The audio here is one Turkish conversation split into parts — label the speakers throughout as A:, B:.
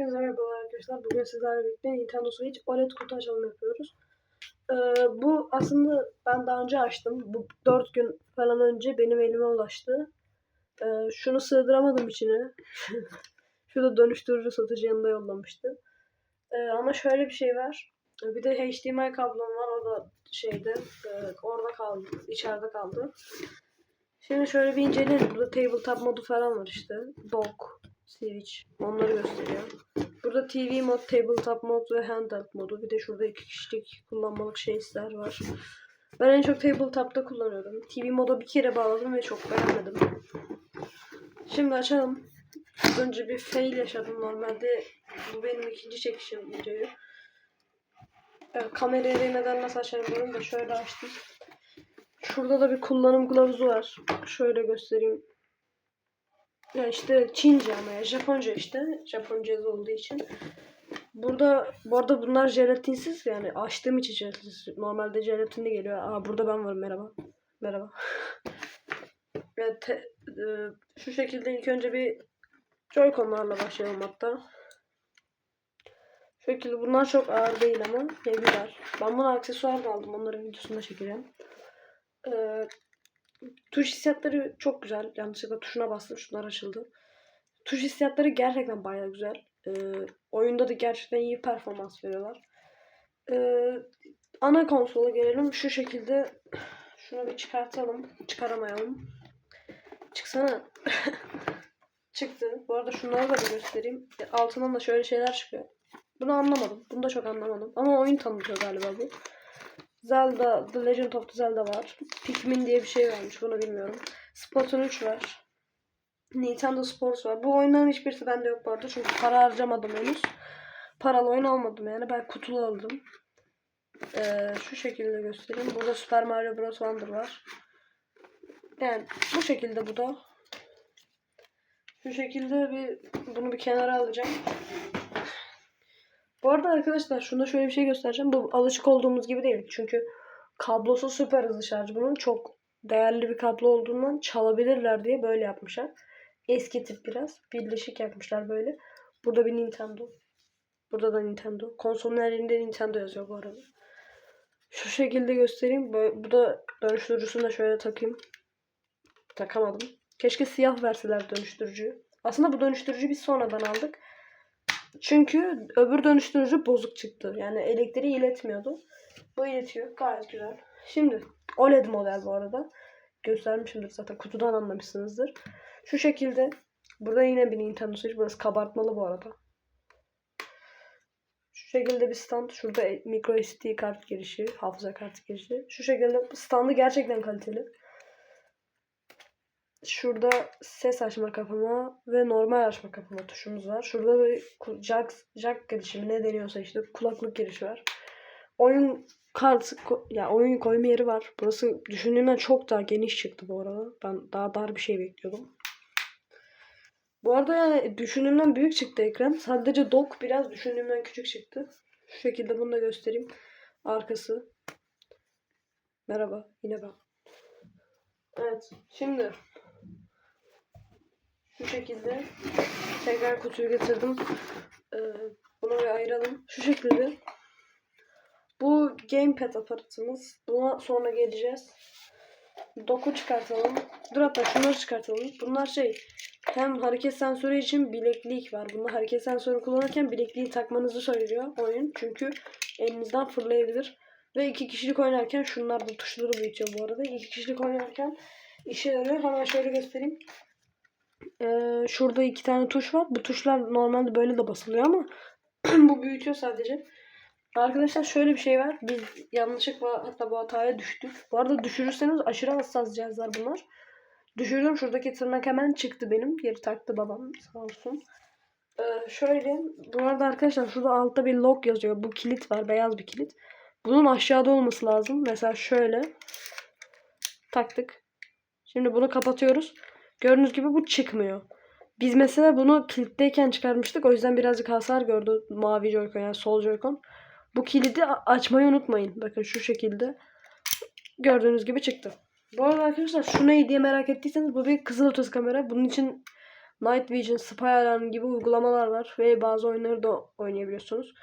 A: Hepinize merhabalar arkadaşlar. Bugün sizlerle birlikte Nintendo Switch OLED kutu açılımı yapıyoruz. Ee, bu aslında ben daha önce açtım. Bu 4 gün falan önce benim elime ulaştı. Ee, şunu sığdıramadım içine. Şurada dönüştürücü satıcı yanında yollamıştı. Ee, ama şöyle bir şey var. Bir de HDMI kablom var. O da şeyde e, orada kaldı. içeride kaldı. Şimdi şöyle bir inceleyelim. Burada tabletop modu falan var işte. Dock, switch. Onları gösteriyor. Burada TV mod, tabletop mod ve handheld modu. Bir de şurada iki kişilik kullanmalık şeyler var. Ben en çok tabletop'ta kullanıyorum. TV moda bir kere bağladım ve çok beğenmedim. Şimdi açalım. Önce bir fail yaşadım. Normalde bu benim ikinci çekişim videoyu. Evet, kamerayı neden nasıl açarım bilmiyorum da şöyle açtım. Şurada da bir kullanım kılavuzu var. Şöyle göstereyim. Ya işte Çince ama ya Japonca işte. Japonca yazı olduğu için. Burada bu arada bunlar jelatinsiz yani açtığım için jelatinsiz. Normalde jelatinli geliyor. Aa burada ben varım merhaba. Merhaba. evet, te- e, şu şekilde ilk önce bir Joy-Con'larla başlayalım hatta. Şu şekilde bunlar çok ağır değil ama heavy'ler. Ben bunu aksesuar da aldım. Onların videosunu da çekeceğim. Ee, tuş hissiyatları çok güzel. Yanlışlıkla tuşuna bastım. Şunlar açıldı. Tuş hissiyatları gerçekten bayağı güzel. Ee, oyunda da gerçekten iyi performans veriyorlar. Ee, ana konsola gelelim. Şu şekilde şunu bir çıkartalım. Çıkaramayalım. Çıksana. Çıktı. Bu arada şunları da bir göstereyim. E, Altından da şöyle şeyler çıkıyor. Bunu anlamadım. Bunu da çok anlamadım. Ama oyun tanıtıyor galiba bu. Zelda, The Legend of Zelda var. Pikmin diye bir şey varmış. Bunu bilmiyorum. Splatoon 3 var. Nintendo Sports var. Bu oyunların hiçbirisi bende yok bu arada. Çünkü para harcamadım henüz. Paralı oyun almadım yani. Ben kutulu aldım. Ee, şu şekilde göstereyim. Burada Super Mario Bros. Wonder var. Yani bu şekilde bu da. Şu şekilde bir bunu bir kenara alacağım. Bu arada arkadaşlar şunda şöyle bir şey göstereceğim. Bu alışık olduğumuz gibi değil. Çünkü kablosu süper hızlı şarj. Bunun çok değerli bir kablo olduğundan çalabilirler diye böyle yapmışlar. Eski tip biraz. Birleşik yapmışlar böyle. Burada bir Nintendo. Burada da Nintendo. Konsolun her Nintendo yazıyor bu arada. Şu şekilde göstereyim. Bu da dönüştürücüsünü de şöyle takayım. Takamadım. Keşke siyah verseler dönüştürücüyü. Aslında bu dönüştürücüyü biz sonradan aldık. Çünkü öbür dönüştürücü bozuk çıktı. Yani elektriği iletmiyordu. Bu iletiyor. Gayet güzel. Şimdi OLED model bu arada. Göstermişimdir zaten. Kutudan anlamışsınızdır. Şu şekilde. Burada yine bir Nintendo Switch. Burası kabartmalı bu arada. Şu şekilde bir stand. Şurada micro SD kart girişi. Hafıza kartı girişi. Şu şekilde standı gerçekten kaliteli. Şurada ses açma kapama ve normal açma kapama tuşumuz var. Şurada bir jack, jack girişimi ne deniyorsa işte kulaklık girişi var. Oyun kart ya oyun koyma yeri var. Burası düşündüğümden çok daha geniş çıktı bu arada. Ben daha dar bir şey bekliyordum. Bu arada yani düşündüğümden büyük çıktı ekran. Sadece dock biraz düşündüğümden küçük çıktı. Şu şekilde bunu da göstereyim. Arkası. Merhaba. Yine ben. Evet. Şimdi şu şekilde tekrar kutuyu getirdim. Ee, bunu bir ayıralım. Şu şekilde. Bu gamepad aparatımız. Buna sonra geleceğiz. Doku çıkartalım. Dur hatta şunları çıkartalım. Bunlar şey hem hareket sensörü için bileklik var. Bunda hareket sensörü kullanırken bilekliği takmanızı söylüyor oyun. Çünkü elinizden fırlayabilir. Ve iki kişilik oynarken şunlar bu tuşları büyütüyor bu arada. İki kişilik oynarken işe yarıyor. Hemen şöyle göstereyim. Ee, şurada iki tane tuş var. Bu tuşlar normalde böyle de basılıyor ama bu büyütüyor sadece. Arkadaşlar şöyle bir şey var. Biz yanlışlıkla hatta bu hataya düştük. Bu arada düşürürseniz aşırı hassas cihazlar bunlar. Düşürdüm. Şuradaki tırnak hemen çıktı benim. Geri taktı babam sağ olsun. Ee, şöyle. Bu arada arkadaşlar şurada altta bir lock yazıyor. Bu kilit var. Beyaz bir kilit. Bunun aşağıda olması lazım. Mesela şöyle. Taktık. Şimdi bunu kapatıyoruz. Gördüğünüz gibi bu çıkmıyor. Biz mesela bunu kilitteyken çıkarmıştık. O yüzden birazcık hasar gördü mavi Joy-Con yani sol Joy-Con. Bu kilidi açmayı unutmayın. Bakın şu şekilde. Gördüğünüz gibi çıktı. Bu arada arkadaşlar şu ne diye merak ettiyseniz bu bir kızılötesi kamera. Bunun için Night Vision, Spy Alarm gibi uygulamalar var ve bazı oyunları da oynayabiliyorsunuz.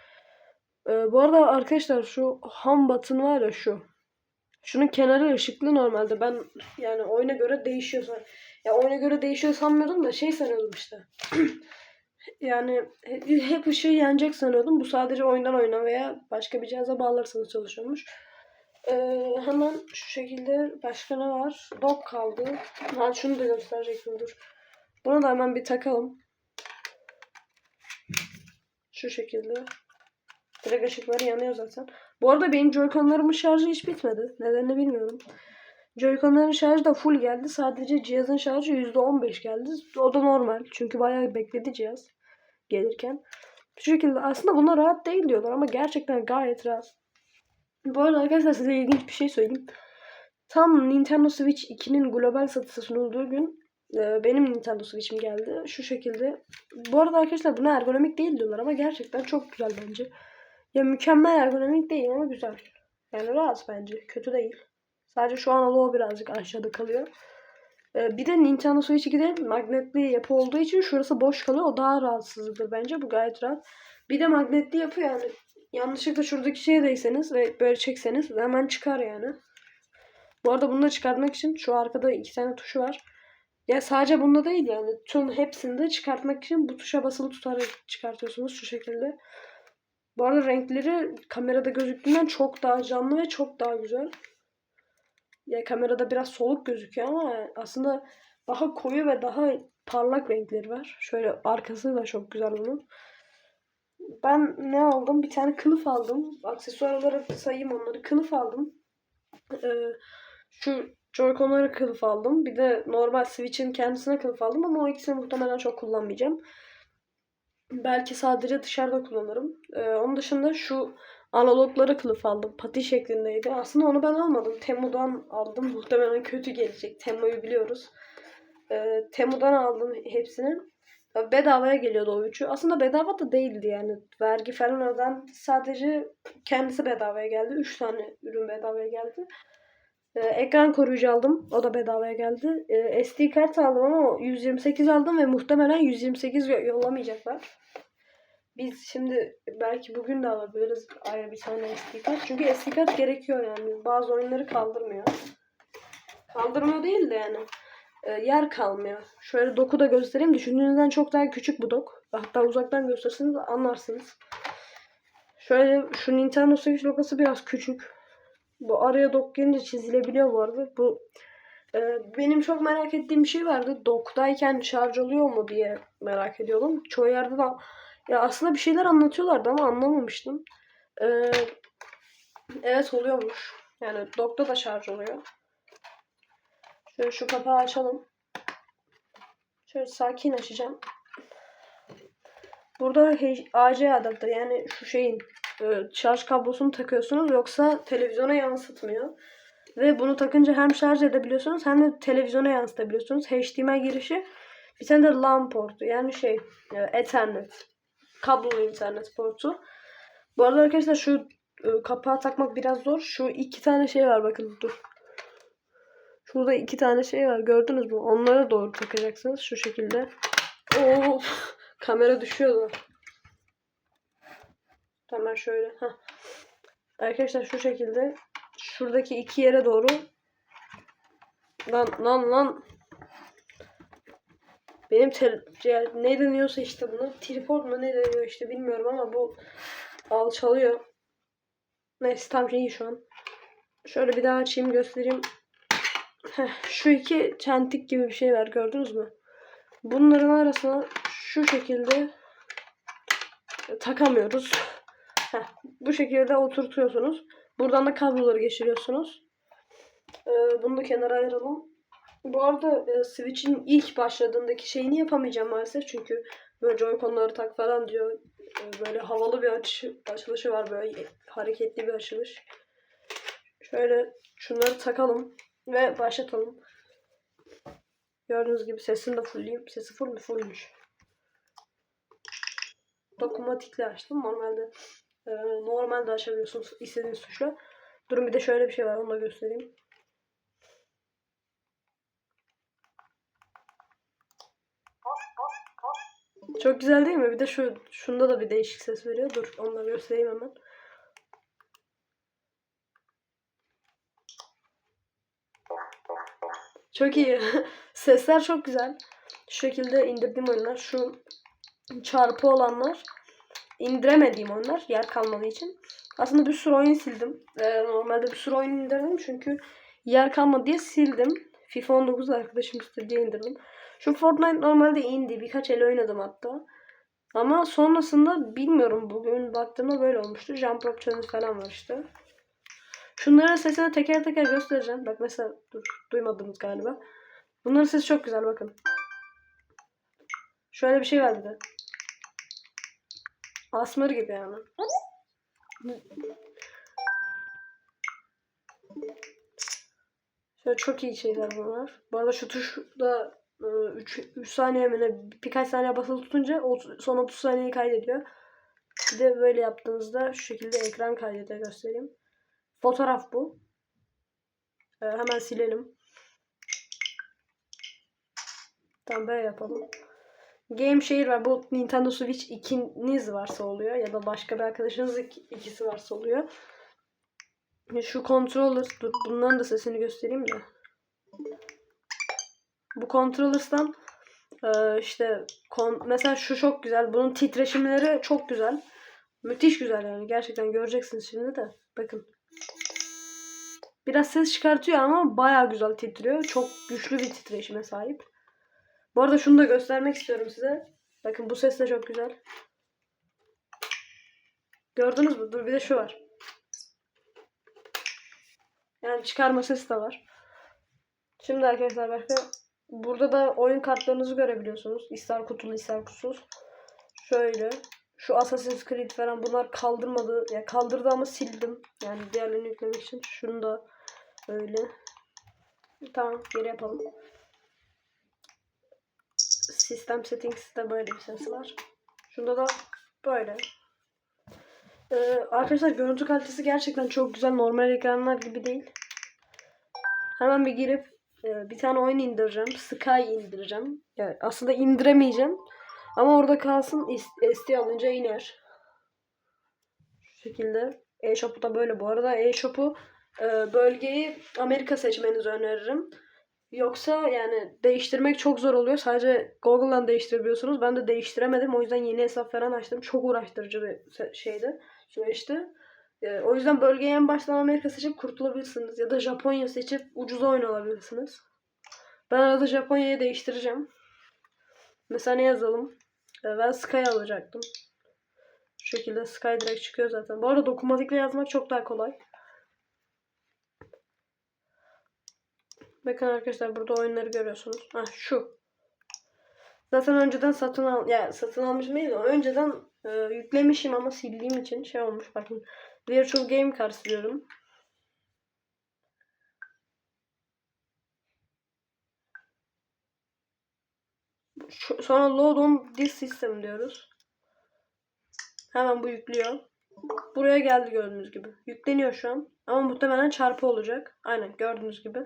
A: Ee, bu arada arkadaşlar şu home button var ya şu. Şunun kenarı ışıklı normalde. Ben yani oyuna göre değişiyor. Ya oyuna göre değişiyor sanmıyordum da şey sanıyordum işte. yani hep, ışığı yanacak sanıyordum. Bu sadece oyundan oyuna veya başka bir cihaza bağlarsanız çalışıyormuş. Ee, hemen şu şekilde başka ne var? Dock kaldı. Ha şunu da gösterecektim dur. Bunu da hemen bir takalım. Şu şekilde. Direkt ışıkları yanıyor zaten. Bu arada benim Joy-Con'larımın şarjı hiç bitmedi. Nedenini bilmiyorum. Joy-Con'ların şarjı da full geldi. Sadece cihazın şarjı %15 geldi. O da normal. Çünkü bayağı bekledi cihaz gelirken. Şu şekilde aslında buna rahat değil diyorlar ama gerçekten gayet rahat. Bu arada arkadaşlar size ilginç bir şey söyleyeyim. Tam Nintendo Switch 2'nin global satışı sunulduğu gün e, benim Nintendo Switch'im geldi. Şu şekilde. Bu arada arkadaşlar buna ergonomik değil diyorlar ama gerçekten çok güzel bence. Ya mükemmel ergonomik değil ama güzel. Yani rahat bence. Kötü değil. Sadece şu an o birazcık aşağıda kalıyor. Ee, bir de Nintendo Switch 2'de magnetli yapı olduğu için şurası boş kalıyor. O daha rahatsızdır bence. Bu gayet rahat. Bir de magnetli yapı yani. Yanlışlıkla şuradaki şeye değseniz ve böyle çekseniz hemen çıkar yani. Bu arada bunu da çıkartmak için şu arkada iki tane tuşu var. Ya sadece bunda değil yani. Tüm hepsinde çıkartmak için bu tuşa basılı tutarak çıkartıyorsunuz şu şekilde. Bu arada renkleri kamerada gözüktüğünden çok daha canlı ve çok daha güzel. Ya kamerada biraz soluk gözüküyor ama aslında daha koyu ve daha parlak renkleri var. Şöyle arkası da çok güzel bunun. Ben ne aldım? Bir tane kılıf aldım. Aksesuar olarak sayayım onları. Kılıf aldım. Ee, şu Joy-Con'lara kılıf aldım. Bir de normal Switch'in kendisine kılıf aldım ama o ikisini muhtemelen çok kullanmayacağım. Belki sadece dışarıda kullanırım. Ee, onun dışında şu analoglara kılıf aldım. Pati şeklindeydi. Aslında onu ben almadım. Temu'dan aldım. Muhtemelen kötü gelecek. Temu'yu biliyoruz. Ee, Temu'dan aldım hepsini. Ya Bedavaya geliyordu o üçü. Aslında bedava da değildi yani. Vergi falan öden sadece kendisi bedavaya geldi. Üç tane ürün bedavaya geldi. Ee, ekran koruyucu aldım. O da bedavaya geldi. Ee, SD kart aldım ama 128 aldım ve muhtemelen 128 yo- yollamayacaklar. Biz şimdi belki bugün de alabiliriz ayrı bir tane SD kart. Çünkü SD kart gerekiyor yani. Bazı oyunları kaldırmıyor. Kaldırmıyor değil de yani. e, yer kalmıyor. Şöyle doku da göstereyim. Düşündüğünüzden çok daha küçük bu dok. Hatta uzaktan gösterseniz anlarsınız. Şöyle şu Nintendo Switch logosu biraz küçük. Bu araya dok gelince çizilebiliyor bu arada. Bu e, benim çok merak ettiğim bir şey vardı. Doktayken şarj oluyor mu diye merak ediyordum. Çoğu yerde de ya aslında bir şeyler anlatıyorlardı ama anlamamıştım. Ee, evet oluyormuş. Yani dokta da şarj oluyor. Şöyle şu kapağı açalım. Şöyle sakin açacağım. Burada AC adaptör yani şu şeyin e, şarj kablosunu takıyorsunuz yoksa televizyona yansıtmıyor. Ve bunu takınca hem şarj edebiliyorsunuz hem de televizyona yansıtabiliyorsunuz. HDMI girişi bir tane de LAN portu yani şey e, Ethernet kablolu internet portu. Bu arada arkadaşlar şu e, kapağı takmak biraz zor. Şu iki tane şey var bakın dur. Şurada iki tane şey var gördünüz mü? Onlara doğru takacaksınız şu şekilde. Oo, kamera düşüyordu. Tamam şöyle. Heh. Arkadaşlar şu şekilde şuradaki iki yere doğru lan lan lan benim tel ya ne deniyorsa işte bunu tripod mu ne deniyor işte bilmiyorum ama bu alçalıyor. Neyse tam iyi şu an. Şöyle bir daha açayım göstereyim. Heh, şu iki çentik gibi bir şey var gördünüz mü? Bunların arasına şu şekilde takamıyoruz. Heh, bu şekilde oturtuyorsunuz. Buradan da kabloları geçiriyorsunuz. Ee, bunu da kenara ayıralım. Bu arada e, Switch'in ilk başladığındaki şeyini yapamayacağım maalesef çünkü böyle Joy-Con'ları tak falan diyor. E, böyle havalı bir açış, açılışı var böyle hareketli bir açılış. Şöyle şunları takalım ve başlatalım. Gördüğünüz gibi sesini de fullleyeyim. Sesi full mü? Fullmüş. Dokunmatikle açtım. Normalde e, normalde açabiliyorsunuz istediğiniz tuşla. Durun bir de şöyle bir şey var onu da göstereyim. Çok güzel değil mi? Bir de şu şunda da bir değişik ses veriyor. Dur onu da göstereyim hemen. Çok iyi. Sesler çok güzel. Şu şekilde indirdiğim oyunlar. Şu çarpı olanlar. indiremediğim oyunlar. Yer kalmadığı için. Aslında bir sürü oyun sildim. Ee, normalde bir sürü oyun indirdim. Çünkü yer kalmadı diye sildim. FIFA 19 arkadaşım diye indirdim. Şu Fortnite normalde indi. Birkaç el oynadım hatta. Ama sonrasında bilmiyorum bugün baktığımda böyle olmuştu. Jump Rope Challenge falan var işte. Şunların sesini teker teker göstereceğim. Bak mesela dur duymadınız galiba. Bunların sesi çok güzel bakın. Şöyle bir şey var de. Asmır gibi yani. Şöyle çok iyi şeyler bunlar. Bu arada şu tuş da 3, 3 saniye mi birkaç saniye basılı tutunca son 30 saniyeyi kaydediyor. Bir de böyle yaptığınızda şu şekilde ekran kaydediyor göstereyim. Fotoğraf bu. Ee, hemen silelim. Tamam böyle yapalım. Game Share var. Bu Nintendo Switch ikiniz varsa oluyor. Ya da başka bir arkadaşınız ik- ikisi varsa oluyor. Şu controller. Dur bunların da sesini göstereyim de. Bu controllers'tan e, işte kon- mesela şu çok güzel. Bunun titreşimleri çok güzel. Müthiş güzel yani. Gerçekten göreceksiniz şimdi de. Bakın. Biraz ses çıkartıyor ama baya güzel titriyor. Çok güçlü bir titreşime sahip. Bu arada şunu da göstermek istiyorum size. Bakın bu ses de çok güzel. Gördünüz mü? Dur bir de şu var. Yani çıkarma sesi de var. Şimdi arkadaşlar başka burada da oyun kartlarınızı görebiliyorsunuz. İster kutulu ister kutusuz. Şöyle şu Assassin's Creed falan bunlar kaldırmadı. Ya kaldırdı ama sildim. Yani diğerlerini yüklemek için. Şunu da öyle. Tamam geri yapalım. Sistem settings'te böyle bir ses var. Şunda da böyle. Ee, arkadaşlar görüntü kalitesi gerçekten çok güzel. Normal ekranlar gibi değil. Hemen bir girip e, bir tane oyun indireceğim. Sky indireceğim. Yani aslında indiremeyeceğim. Ama orada kalsın. SD alınca iner. Şu şekilde. E-Shop'u da böyle bu arada. E-Shop'u e, bölgeyi Amerika seçmenizi öneririm. Yoksa yani değiştirmek çok zor oluyor. Sadece Google'dan değiştirebiliyorsunuz. Ben de değiştiremedim. O yüzden yeni hesap falan açtım. Çok uğraştırıcı bir şeydi. Süreçti. Ee, o yüzden bölgeye en baştan Amerika seçip kurtulabilirsiniz. Ya da Japonya seçip ucuza oyun alabilirsiniz. Ben arada Japonya'yı değiştireceğim. Mesela ne yazalım? Ee, ben Sky alacaktım. Şu şekilde Sky direkt çıkıyor zaten. Bu arada dokunmatikle yazmak çok daha kolay. Bakın arkadaşlar burada oyunları görüyorsunuz. Ha şu. Zaten önceden satın al ya satın almışım değil de önceden e, yüklemişim ama sildiğim için şey olmuş bakın. Virtual Game Cards diyorum. Sonra load on this system diyoruz. Hemen bu yüklüyor. Buraya geldi gördüğünüz gibi. Yükleniyor şu an. Ama muhtemelen çarpı olacak. Aynen gördüğünüz gibi.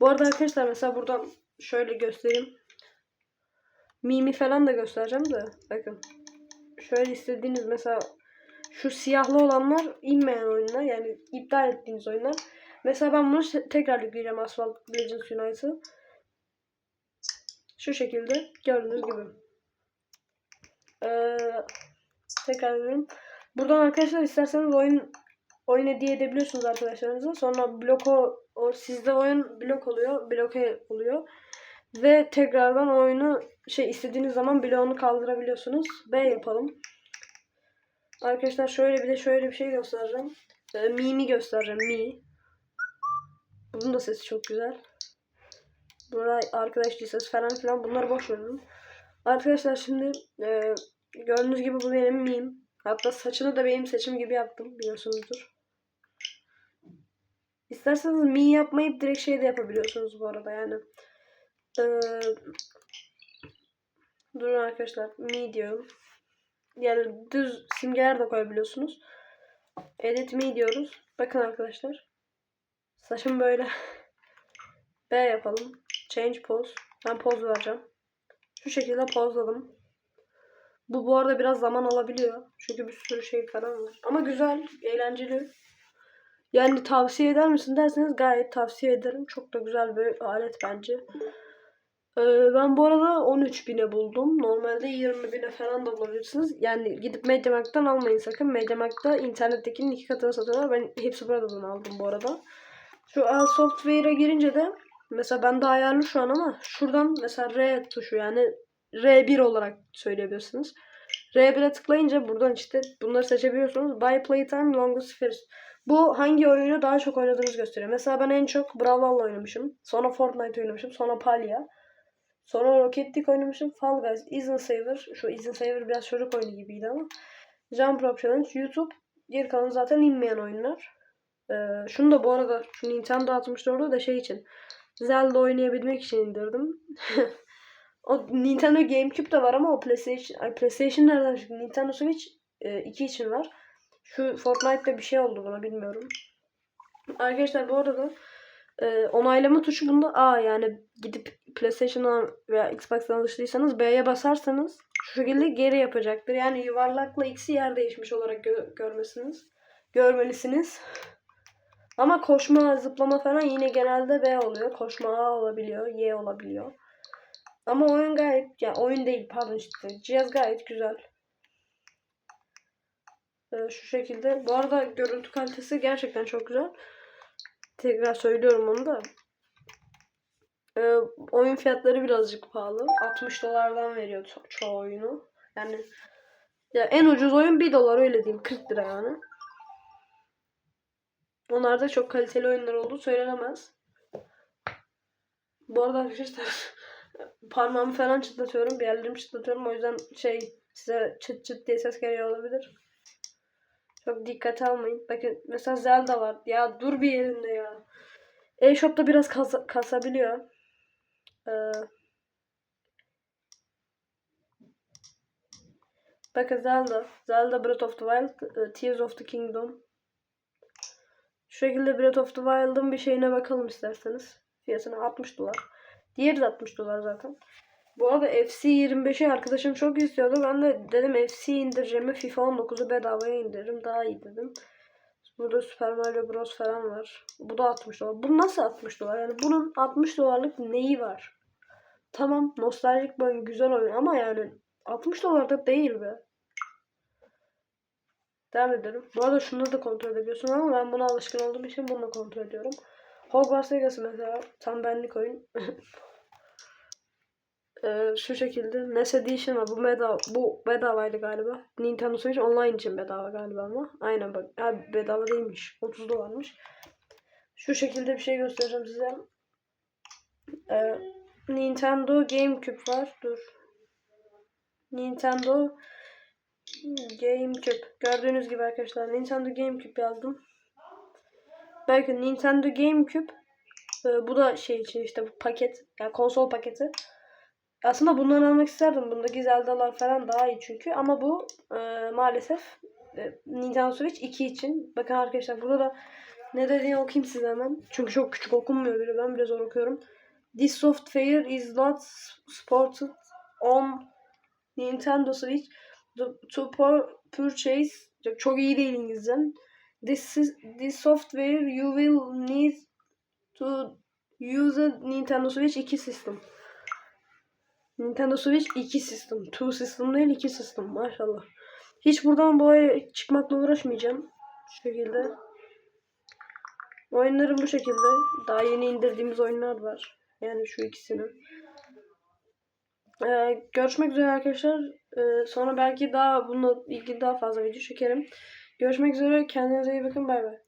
A: Bu arada arkadaşlar mesela buradan şöyle göstereyim. Mimi falan da göstereceğim de. Bakın. Şöyle istediğiniz mesela şu siyahlı olanlar inmeyen oyunlar. Yani iptal ettiğiniz oyunlar. Mesela ben bunu tekrar yükleyeceğim Asphalt Legends United'ı. Şu şekilde gördüğünüz gibi. Ee, tekrar ediyorum. Buradan arkadaşlar isterseniz oyun oyun hediye edebiliyorsunuz arkadaşlarınıza. Sonra bloko o sizde oyun blok oluyor, bloke oluyor. Ve tekrardan oyunu şey istediğiniz zaman bloğunu kaldırabiliyorsunuz. B yapalım. Arkadaşlar şöyle bir de şöyle bir şey göstereceğim. Ee, Mi'mi göstereceğim. Mi. Bunun da sesi çok güzel. Burada arkadaş listesi falan filan bunları boş verin. Arkadaşlar şimdi e, gördüğünüz gibi bu benim miyim. Hatta saçını da benim seçim gibi yaptım biliyorsunuzdur. İsterseniz mi yapmayıp direkt şey de yapabiliyorsunuz bu arada yani. Ee, durun arkadaşlar mi diyorum. Yani düz simgeler de koyabiliyorsunuz. Edit me diyoruz. Bakın arkadaşlar. Saçım böyle. B yapalım. Change pose. Ben poz vereceğim. Şu şekilde pozladım. Bu bu arada biraz zaman alabiliyor. Çünkü bir sürü şey falan var. Ama güzel, eğlenceli. Yani tavsiye eder misin derseniz gayet tavsiye ederim. Çok da güzel bir alet bence. Ee, ben bu arada 13 bine buldum. Normalde 20 bine falan da bulabilirsiniz. Yani gidip Mediamarkt'tan almayın sakın. Mediamarkt'ta internettekinin iki katını satıyorlar. Ben hepsi buradan aldım bu arada. Şu Al Software'a girince de mesela bende ayarlı şu an ama şuradan mesela R tuşu yani R1 olarak söyleyebilirsiniz. R1'e tıklayınca buradan işte bunları seçebiliyorsunuz. By Playtime Longest First. Bu hangi oyunu daha çok oynadığınızı gösteriyor. Mesela ben en çok Brawlhalla oynamışım. Sonra Fortnite oynamışım. Sonra Palya. Sonra Rocket League oynamışım. Fall Guys, Isn't Saver. Şu Isn't Saver biraz çocuk oyunu gibiydi ama. Jump Rope Challenge, YouTube. Geri kalan zaten inmeyen oyunlar. Ee, şunu da bu arada şu Nintendo 64'ü da şey için. Zelda oynayabilmek için indirdim. o Nintendo GameCube de var ama o PlayStation, ay PlayStation nereden çıktı? Nintendo Switch 2 için var. Şu Fortnite'da bir şey oldu buna bilmiyorum. Arkadaşlar bu arada e, onaylama tuşu bunda A yani gidip PlayStation'a veya Xbox'tan alıştıysanız B'ye basarsanız şu şekilde geri yapacaktır. Yani yuvarlakla X'i yer değişmiş olarak gö- görmesiniz. Görmelisiniz. Ama koşma, zıplama falan yine genelde B oluyor. Koşma A olabiliyor, Y olabiliyor. Ama oyun gayet, ya oyun değil pardon işte. Cihaz gayet güzel. Ee, şu şekilde. Bu arada görüntü kalitesi gerçekten çok güzel. Tekrar söylüyorum onu da. Ee, oyun fiyatları birazcık pahalı. 60 dolardan veriyor ço- çoğu oyunu. Yani ya en ucuz oyun 1 dolar öyle diyeyim. 40 lira yani. Onlar da çok kaliteli oyunlar olduğu söylenemez. Bu arada arkadaşlar parmağımı falan çıtlatıyorum. Bir yerlerimi çıtlatıyorum. O yüzden şey size çıt çıt diye ses geliyor olabilir. Çok dikkate almayın. Bakın mesela Zelda var. Ya dur bir yerinde ya. E-Shop'ta biraz kasa- kasabiliyor. Ee, bakın Zelda. Zelda Breath of the Wild. e, Tears of the Kingdom. Şu şekilde Breath of the Wild'ın bir şeyine bakalım isterseniz. Fiyatına 60 dolar. Diğeri de 60 dolar zaten. Bu arada FC 25'i arkadaşım çok istiyordu. Ben de dedim FC indireceğimi FIFA 19'u bedavaya indiririm. Daha iyi dedim. Burada Super Mario Bros falan var. Bu da 60 dolar. Bu nasıl 60 dolar? Yani bunun 60 dolarlık neyi var? Tamam nostaljik oyun, güzel oyun ama yani 60 dolar da değil be. Devam edelim. Bu arada şunları da kontrol edebiliyorsun ama ben buna alışkın olduğum için bunu kontrol ediyorum. Hogwarts Legacy mesela tam benlik oyun. Ee, şu şekilde NES Edition var. Bu bedava, bu bedavaydı galiba. Nintendo Switch online için bedava galiba ama. Aynen bak. Ha, bedava değilmiş. 30 dolarmış. Şu şekilde bir şey göstereceğim size. Ee, Nintendo GameCube var. Dur. Nintendo GameCube. Gördüğünüz gibi arkadaşlar Nintendo GameCube yazdım. Belki Nintendo GameCube e, bu da şey için işte bu paket yani konsol paketi. Aslında bundan almak isterdim. Bundaki Zelda'lar falan daha iyi çünkü. Ama bu e, maalesef e, Nintendo Switch 2 için. Bakın arkadaşlar burada da ne dediğini okuyayım size hemen. Çünkü çok küçük okunmuyor bile. Ben bile zor okuyorum. This software is not supported on Nintendo Switch to, to pur- purchase. Çok iyi değil İngilizcem. This, is, this software you will need to use a Nintendo Switch 2 system. Nintendo Switch 2 system. 2 system değil 2 system maşallah. Hiç buradan bu ay çıkmakla uğraşmayacağım. Şu şekilde. Oyunlarım bu şekilde. Daha yeni indirdiğimiz oyunlar var. Yani şu ikisini. Ee, görüşmek üzere arkadaşlar. Ee, sonra belki daha bununla ilgili daha fazla video çekerim. Görüşmek üzere. Kendinize iyi bakın. Bay bay.